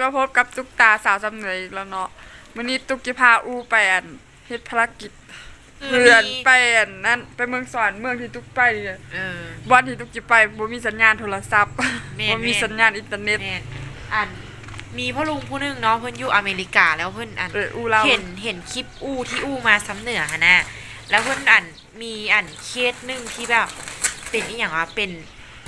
ก็พบกับตุ๊กตาสาวจำเหนืออีกแล้วเนาะวันนี้ตุ๊กจะพาอูไปอันเฮ็ดภารกิจคือเพื่อนมีไปอันนั่นไปเมืองสอนเมืองที่ตุ๊กไปเนี่ยเออบ้านที่ตุ๊กจะไปบ่มีสัญญาณโทรศัพท์แม่นบ่มีแม่น สัญญาณอินเทอร์เน็ต แม่นอันมีพ่อลุงผู้หนึงเนาะเพิ่นอยู่อเมริกาแล้วเพิ่นอันเอออูเราเห็นเห็นคลิปอู้ที่อู้มาซ้ำเหนือหั่นน่ะแล้วเพิ่นอันมีอันเคสหนึงที่แบบเป็นอีหยังวะเป็น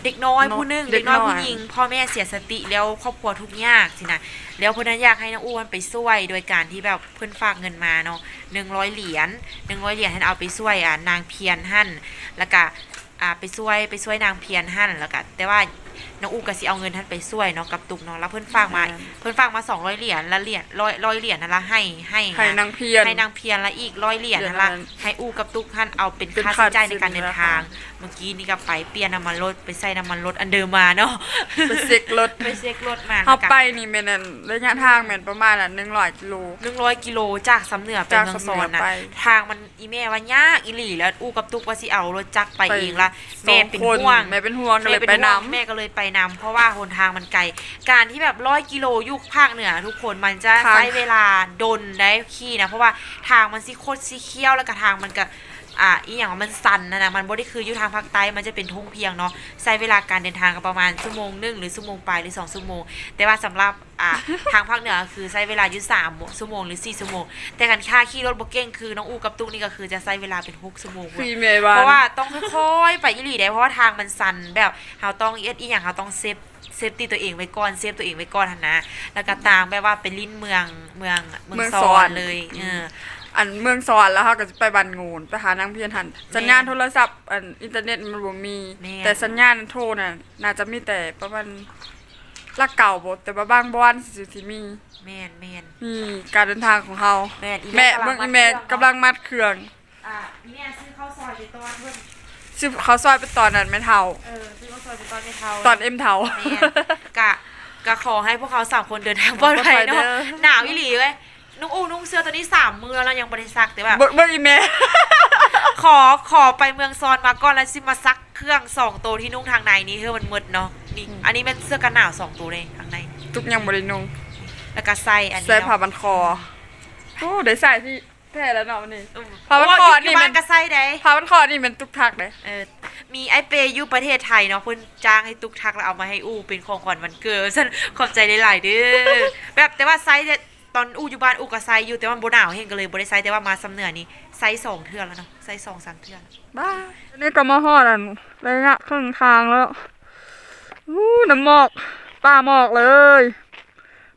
เด็กน้อยผู้หนึงเด็กน้อยผู้หญิงพ่อแม่เสียสติแล้วครอบครัวทุกข์ยากสินะแล้วเพิ่นนั้นอยากให้น้องอู้มันไปช่วยโดยการที่แบบเพิ่นฝากเงินมาเนาะ100เหรียญ100เหรียญให้เอาไปช่วยอะนางเพียรหั่นแล้วก็อ่าไปช่วยไปช่วยนางเพียรหั่นแล้วก็แต่ว่าน้องอู้ก็สิเอาเงินท่านไปช่วยเนาะกับตุกเนาะแล้วเพิ่นฝากมา เพิ่นฝากมาสองร้อยเหรียญละเหรียญร้อยร้อยเหรียญนั่นละให้ให้ให้นางเพียรให้นางเพียรละอีกร้อยเหรียญนั่นละเหรียญนั้นให้อู้กับตุ๊กท่านเอาเป็นเป็นค่าค่าใช้จ่ายในการสินเดินนะคะทางเมื่อกี้นี่ก็ไปเปลี่ยนน้ำมันรถไปใส่น้ำมันรถอันเดิมมาเนาะไปเซ็กรถไปเช็ครถมาเฮาไปนี่แม่นอันระยะทางแม่นประมาณอัน100กิโลหนึ่งร้อยกิโลจากสำเหนือไปจากเมืองสำซเหนืออนน่ะไปทางมันอีแม่ว่ายากอีหลีแล้วอู้กับตุ๊กว่าสิเอารถจักรไปไปเองละสแม่องเป็นคนห่วงแม่เป็นห่วงก็เลยแม่ไปนห่นํวงแม่ก็เลยไปนำเพราะว่าหนทางมันไกลการที่แบบร้อยกิโลยุคภาคเหนือ ทุกคนมันจะทางใช้เวลาดนได้ขี่นะเพราะว่าทางมันสิโคตรสิเคี้ยวแล้วก็ทางมันก็ อ่าอีอย่างว่ามันสั่นนะนะมันบ่ได้คืออยู่ทางภาคใต้มันจะเป็นทุ่งเพียงเนาะใช้เวลาการเดินทางก็ประมาณชั่วโมงหนึงหรือชั่วโมงปลายหรือสองชั่วโมง แต่ว่าสำหรับอ่าทางภาคเหนือคือใช้เวลาอยู่สามชั่วโมงหรือสี่ชั่วโมง แต่การค่าขี่รถบ่เก่งคือน้องอูกับตุ๊กนี่ก็คือจะใช้เวลาเป็นหกชั่วโมงฟเว้ยรีเมย์บ้านเพราะว่าต้องค่อยๆไปอีหลีได้เพราะว่าทางมันสันแบบเราต้องเอ็ดอีอย่างเราต้องเซฟเซฟตีตัวเองไว้ก่อนเซฟตัวเองไว้ก่อนหันนะแล้วก็ตามแบบว่าเป็นลิ้นเมืองเมืองเมืองซอนเลยเออ อันเมืองสอนแล้วเฮาก็จะไปบ้านงูนไปหานางเพียรหันสัญญาณโทรศัพท์อันอินเทอร์เน็ตมันบ่มี แม่น แต่สัญญาณโทรน่ะน่าจะมีแต่ประมาณลักเก่าบ่แต่ว่าบางบ้านสิที่มีแม่นแม่น นี่การเดินทางของเฮาแม่นอีแม่กำลัเบิ่งมัอีดแม่เครื่อง กำลังมัดเครื่องอะอีแม่ซื้อข้าวซอยไปตอนเพิ่นซึ่งเขาซอยไปตอนนั้นไม่เท่า เออซื้อข้าวซอยไปตอนไม่เท่าตอนเอ็มเท่า แม่นกะกะขอให้พวกเขาสามคนเดินทางปลอดภัยปลอดภัยเด้เนาะอหนาวอีหลีเว้ย นุ่งอูนุ่งเสื้อตัวนี้สามมือแล้วยังบริซักแต่แบบเบิ่งเบิ่งอีแม่ขอขอไปเมืองซอนมาก่อนแล้วสิมาซักเครื่องสองตัวที่นุ่งทางในนี้เฮ้ยมันมืดเนาะนี่อืมอันนี้เป็นเสื้อกันหนาวสองตัวเลยทางในทุกอย่างบ่ได้นุ่งแล้วก็ใส่อันนี้ใส่ผ้าเนาะบันคอโอ้ได้ใส่ที่แท้แล้วเนาะวันนี้อืมผ้าพันคอนี่โยยู่มับ้านนก็ใส่ได้ผ้าบันคอนี่มันตุกทักเด้เออมีไอเปย์อยู่ประเทศไทยเนาะเพิ่นจ้างให้ตุกทักแล้วเอามาให้อู้เป็นของขวัญวันเกิดฉันขอบใจหลายๆเด้อแบบแต่ว่าไซส์เนี่ย ตอนอู้อยู่บ้านอู้ก็ไซส์อยู่แต่ว่ามันบ่หนาวเฮงก็เลยบ่ได้ไซส์แต่ว่ามาสำเหนือนี่ไซส์สองเทื่อแล้วเนาะไซส์สองสามเทื่อบ้ายนี่ก็มาฮอดอันระยะครึ่งทางแล้วอู้น้ำหมอกป้าหมอกเลย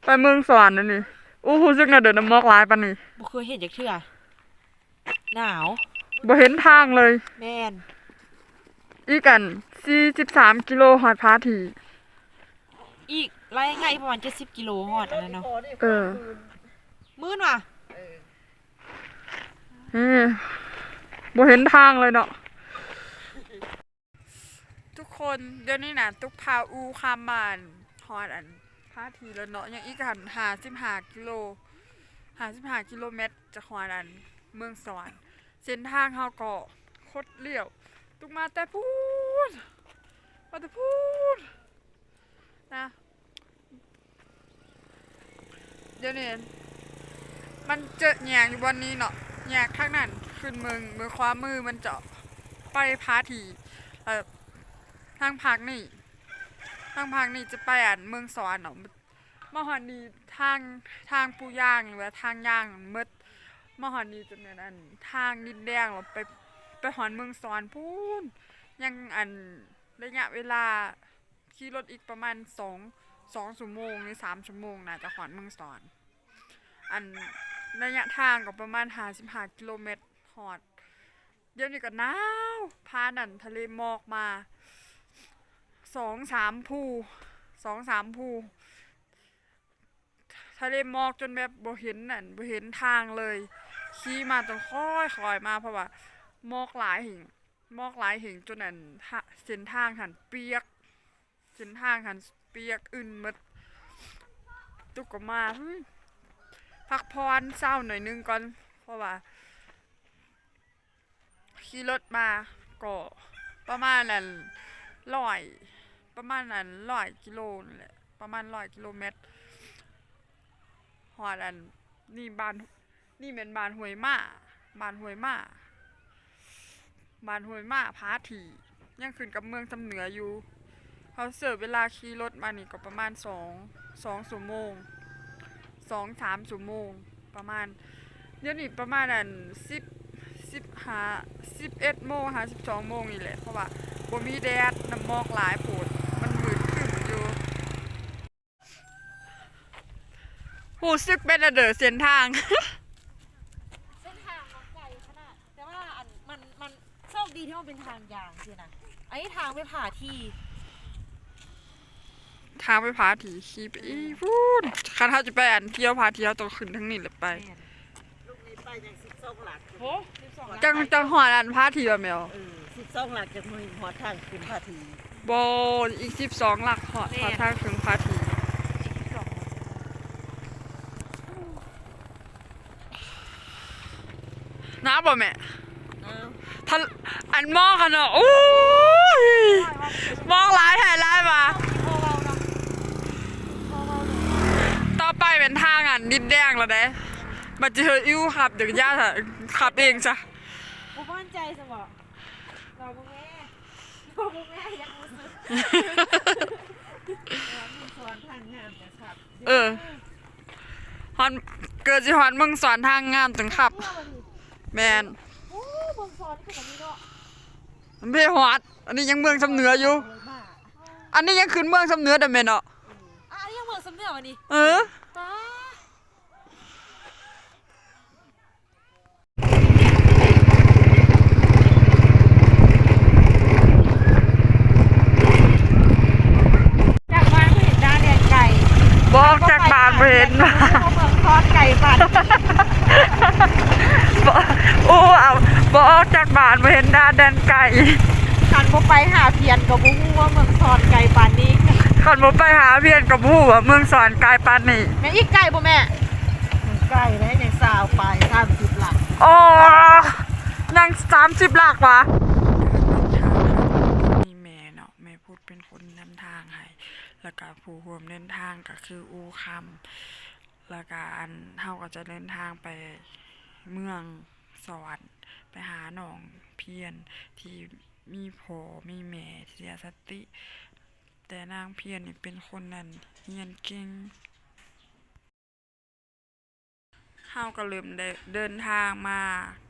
ไปเมืองสวรรค์นั่นนี่อู้รู้สึกน่ะเดินน้ำหมอกหลายปานนี้บ่เคยเห็นจักเทื่อหนาวบ่เห็นทางเลย แม่นอีกอัน43กิโลฮอดพาทีอีกไล่ง่ายประมาณ70กิโลฮอดอันนั้นเนาะเออ มื้นว่ะนี่บ่เห็นทางเลยเนาะ ทุกคนเดี๋ยวนี้น่ะตุกพาอูข้ามบ้านฮอดอันพาทีแล้วเนาะยังอีกอัน55กิโล55กิโลเมตรจากฮอดอันเมืองสวรรค์เส้นทางเฮาก็คดเลี้ยว ตุกมาแต่พูดมาแต่พูดนะเดี๋ยวนี้ มันเจอแยงอยู่บนนี้เนาะแยกข้างนั้นขึ้นเมืองมือขวามือมันจะไปพาทีเอ่อทางภาคนี่ทางภาคนี่จะไปอ่านเมืองสวรรค์เนาะมหอนีทางทางปูย่างหรือว่าทางย่างมืดมหอนีจะเนี่ยอันทางดินแดงเราไปไปหอนเมืองสวรรค์พูนยังอันระยะเวลาขี่รถอีกประมาณสองสองชั่วโมงหรือสามชั่วโมงนะจะขอนเมืองสอนอัน ระยะทางก็ประมาณห้าสิบห้ากิโลเมตรหอด เดี๋ยวนี้ก็หนาวพานันทะเลหมอกมาสองสามภูสองสามภูทะเลหมอกจนแบบบ่เห็นนั่นบ่เห็นทางเลยขี่มาต้องค่อยคอยมาเพราะว่าหมอกหลายหิงหมอกหลายหิงจนนั่นเส้นทางหันเปียกเส้นทางหันเปียกอื่นมดตุกก็มาหึ พักพรเศร้าหน่อยนึงก่อน เพราะว่าขี่รถมาก็ประมาณนั้นร้อยประมาณนั้นร้อยกิโลนั่นแหละประมาณร้อยกิโลเมตรฮอดอันนี่บ้านนี่เป็นบ้านหวยมาบ้านหวยมาบ้านหวยมาพาถียังขึ้นกับเมืองสำเหนืออยู่เขาเสิร์ฟเวลาขี่รถมานี่ก็ประมาณสองสองชั่วโมง สองสามชั่วโมงประมาณ เดี๋ยวนี้ประมาณอันสิบสิบห้าสิบเอ็ดโมงหาสิบสองโมงนี่แหละ เพราะว่าบ่มีแดดน้ำหมอกหลายโผดมันมืดขึ้นอยู่หูซึกเป็นเดอเส้นทาง เส้นทางมันไกลขนาดแต่ว่าอันมันมันโชคดีที่มันเป็นทางยางสินะไอ้ทางไปผ่าที่ ทางไปผาถีขี่ไปอีพูนคันถ้าจะไปอันเที่ยวผาเที่ยวต้องขึ้นทั้งนี้เลยไปลูกนี้ไปยังสิบสองหลักโอ้สิบสองล้านจังจังหอดอันผาถีว่าแมวเออสิบสองหลักจากมือหัวทางขึ้นพาทีบอีกสิบสองหลักหอดหอดทางถึงผาถีสิบสองน้าบ่แม่อ้าวท่านอันมองกันเนาะโอ้ยมองหลายแถ่หลายมา พอเบาเนาะพอเบาเนาะ ต่อไป เป็นทางอันดินแดงแล้วเด้บัดจะเฮอิ้วขับเดี๋ยวย่าจะขับเองจ้ะกูมั่นใจสมองเราบุแม่เราบุแม่ยังรู้สึกสวนทางงามนะครับ เออฮอนเกิดสิฮอนมึงสอนทางงามถึงขับ แมนโอ้เบิ่งซ้อนคือแบบนี้เนาะมันไม่ฮอดอันนี้ยังเมืองสำเหนืออยู่โอ้ยบ้าอันนี้ยังขึ้นเมืองสำเหนือเด้อแม่เนาะอะอันนี้ยังเบิ่งสำเนียงอันนี้ เออป้าจาก บ้านเห็นด้านเนี่ยไก่บอกจากบานบ่เห็นเขาเมืองทอดไก่ปั่นบ่โอ้เอาบอกจากบานบ่เห็นด้านแดนไก่ขันบ่ไปหาเพียนกับบุ้งว่าเมืองทอดไก่ปั่นนี้ ขันบ่ไปหาเพียนกับผู้ว่าเมืองสอนกายปานนี่แม่อีกไก่บ่แม่มันใกล้แล้วยังสาวไปสามสิบหลักโอ้ยังสามสิบหลักวะนี่แม่เนาะแม่พูดเป็นคนนำทางให้แล้วก็ผู้ร่วมเดินทางก็คืออูคำแล้วก็อันเฮาก็จะเดินทางไปเมืองสวรรค์ไปหาหนองเพียนที่มีพ่อมีแม่เสียสติ แต่นางเพียรนี่เป็นคนนั่นเฮียนเก่งเฮาก็เริ่มเดินทางมา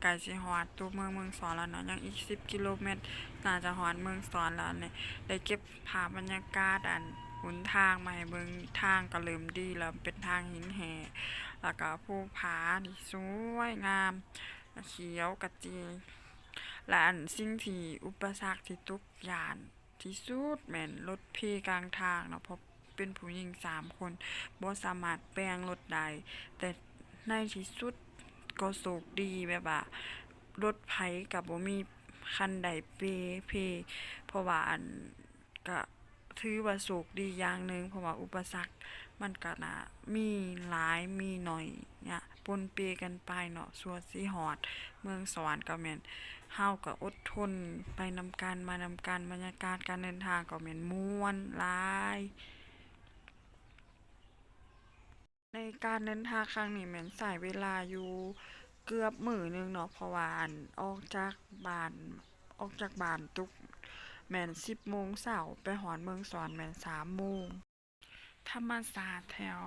ไกลสิฮอดตัวเมืองเมืองสอนแล้วเนาะยังอีก 10 กิโลเมตรน่าจะฮอดเมืองสอนแล้วเนี่ยได้เก็บภาพบรรยากาศอันหนทางมาให้เบิ่งทางก็เริ่มดีแล้วเป็นทางหินแห่แล้วก็ภูผาที่สวยงามเขียวกระจีและอันสิ่งที่อุปสรรคที่ทุกอย่าง ที่สุดแม่นรถเพกลางทางเนาะเพราะเป็นผู้หญิงสามคนบ่สามารถแปลงรถได้แต่ในที่สุดก็โชคดีแบบว่ารถไผกับบ่มีคันใดเปเพเพราะว่าอันก็ถือว่าโชคดีอย่างหนึ่งเพราะว่าอุปสรรคมันก็น่ะมีหลายมีหน่อยเนี่ย นเปกันไปเนาะส่วนสิฮอด เมืองสวรรค์ก็แม่นเฮาก็อดทนไปนำกันมานำกันบรรยากาศการเดินทางก็แม่นม่วนหลายในการเดินทางครั้งนี้แม่นใช้เวลาอยู่เกือบมื้อหนึงเนาะเพราะว่าอันออกจากบ้านออกจากบ้านตุกแม่น10โมงเช้าไปฮอดเมืองสวรรค์แม่น3โมง ธรรมศาสตร์แถว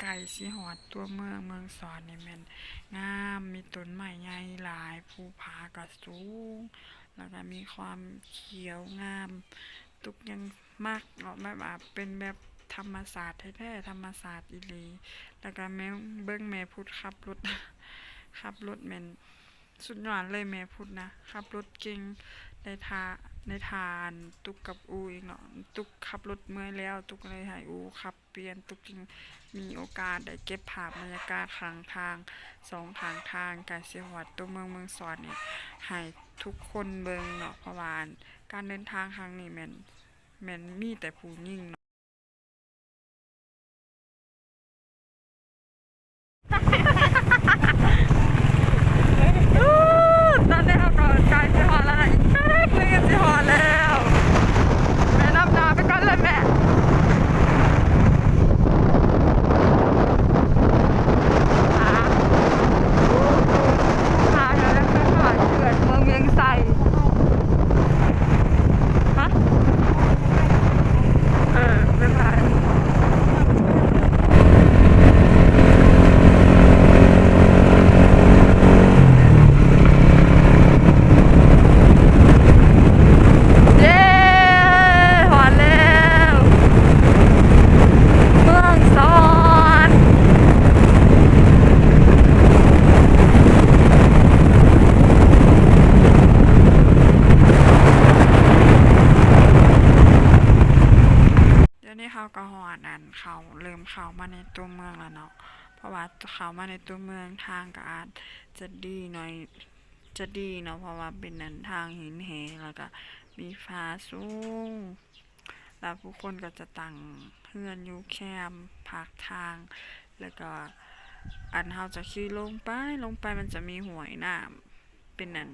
ไกลสิฮอดตัวเมืองเมืองสวรรค์นี่แม่นงามมีต้นไม้ใหญ่หลายภูผาก็สูง แล้วก็มีความเขียวงามตุกยังมากเนาะแบบว่าเป็นแบบธรรมศาสตร์แท้ๆธรรมศาสตร์อีหลีแล้วก็แม่เบิ้งแม่พุดขับรถขับรถแม่นสุดยอดเลยแม่พุดนะขับรถเก่งได้ทา ในทานตุกกับอูอีกเนาะตุกขับรถเมื่อยแล้ว ตุกเลยหายอูขับเปลี่ยนตุกจึงมีโอกาสได้เก็บภาพบรรยากาศทางทางสองทางทางการเสียหวัดตัวเมืองเมืองสอนเนี่ให้ทุกคนเบิงเนาะเพราะว่าการเดินทางครั้งนี้แม่นแม่นมีแต่ผู้ยิ่งเนาะตอนนี้เราก็ใกล้สิฮอดแล้วนะอีกแป๊บนึงก็สิฮอดแล้ว แม่นับหนาไปก่อนเลยแม่ มาในตัวเมืองแล้วเนาะเพราะว่าเข้ามาใน ตัวเมืองทางก็อาจจะดีหน่อยจะดีเนาะเพราะว่าเป็นนันทางหินเหแล้วก็มีฟ้าสูง แล้วผู้คนก็จะตั้งเพื่อนอยู่แคมพักทาง แล้วก็อันเฮาจะขี่ลงไปลงไปมันจะมีหวยน้ำเป็นนัน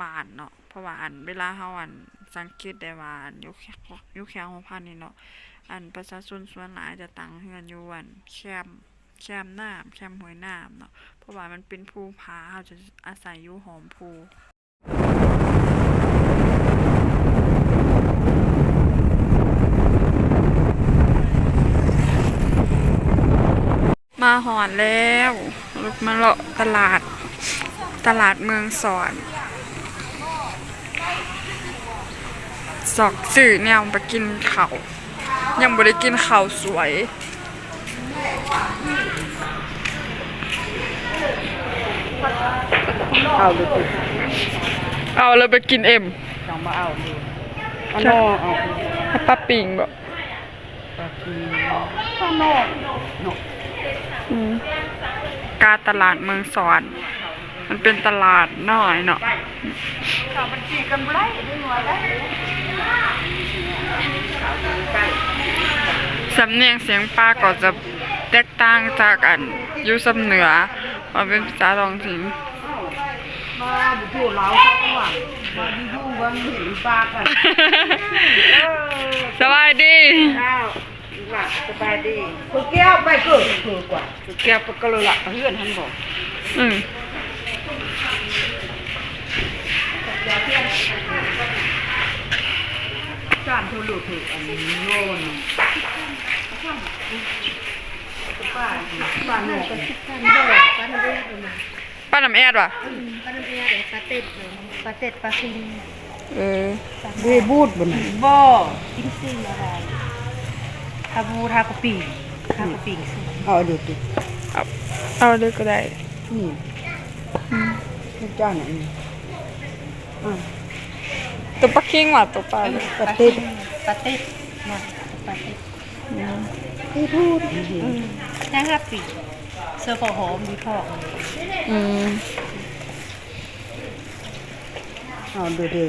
บานเนาะเพราะว่าอันเวลาเฮาอันสังเกตได้ว่าอันอยู่แคอยู่แคมของพันนี่เนาะอันประชาชนส่วนหลายจะตั้งเฮือนอยู่อันแคม แคมป์น้ำแคมห้วยน้ำเนาะเพราะว่ามันเป็นภูผาเฮาจะอาศัยอยู่หอมภูมาหอนแล้วลุกมาเลาะตลาดตลาดเมืองสอน สอกสื่อแนวไปกินเขาวยังบ่ได้กินข้าวสวย เอาเลยสิเอาแล้วไปกินเอ็มจังมาเอาเลยอันนอเอาให้ป้าปิงบ่ปลาคีข้างนอกเนาะอืมกาตลาดเมืองสอน มันเป็นตลาดน้อยเนาะข้าวมันจีกันไล่ได้หน่อยได้สำเนียงเสียงป้าก็จะแตกต่างจากอันอยู่สำเหนือมันเป็นภาษาท้องถิ่น มาบุกเราเขาก็ว่ามาดีดูวันเห็นปลากันสบายดีอ้าวหลับสบายดีคุณแก้วไปเกิดเกิดกว่าคุณแก้วไปก็เลยหลับเพื่อนท่านบอกอืมจานทุลุถืออันนี้โน่นป้าป้าหนูก็คิดกันบ่ป้าหนูได้ยิน ป้าน้ำแอดว่ะปลาน้ำแอร์ปลาเต็ดเลยปลาเต็ดปลาคิงเออเดบูดบนบ่กินซิ่งอะไรทาบูทากะปิทากะปิซิ่งเอาดูดิเอาเอาเลยก็ได้นี่ลูกจ้างนี่อ่าตัวปลาคิงว่ะตัวปลาเลยปลาเต็ดปลาเต็ดนะปลาเต็ดที่พูดแห้งกะปิ เสื้อผ้าหอมดีพอกเลยอืมเอาดูดิ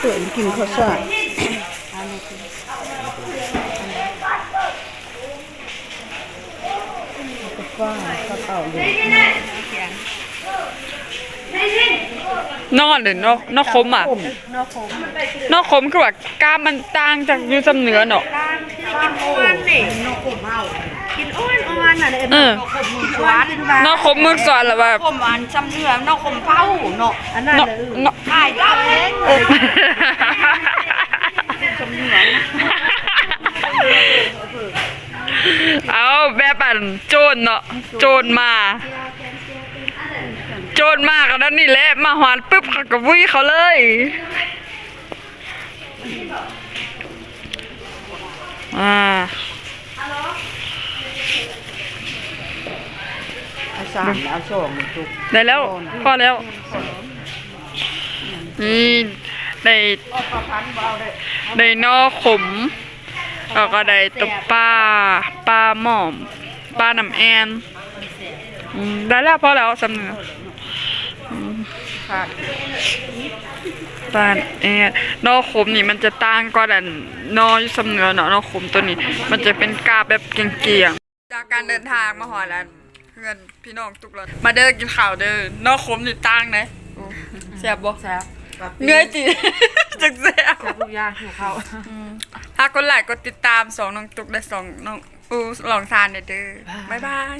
เปิดกินข้าวสารเอาเลยกินก็ฟ้าก็เอาเลยนอนเลยนอกนอกคมอะ นอกผมนอกคมคือว่ากล้ามมันต่างจากอยู่สำเหนือเนาะร้านที่กินอ้วนนี่นอกผมเอา กินอ้วนอ้วนน่ะเด้เออนอกผมมือหวานกินหวานนอกคมเมืองสอนหรือว่าผมหวานจำเนื้อนอกผมเป้าเนาะอันนั้นนอกเลยนอกถ่ายรับเองเลยเอาแบบอันโจรเนาะโจรมา โจรมากันนั้นนี่แหละมาหวานปุ๊บเขาก็วิ่งเขาเลยอ่า เอาสามเอาสองจุกได้แล้วพอแล้วนี่ได้ได้นอขมแล้วก็ได้ตบปลาปลาหม่อมปลาน้ำแอนอืมได้แล้วพอแล้วสำเนือขาดปลาแอนนอขมนี่มันจะต่างกว่าดันนออยู่สำเนือเนาะนอขมตัวนี้ มันจะเป็นกาบแบบเกียงๆ จากการเดินทางมาหอแล้วเพื่อนพี่น้องทุกคนมาเดินกินข้าวเดินนอขมนี่ต่างนะแซ่บบ่แซ่บเงยจีจักแซ่บแซ่บทุกอย่างหิวข้าวถ้ากดไลค์กดติดตามสองน้องตุกและสองน้องอูหลองซานเด้อบ๊ายบาย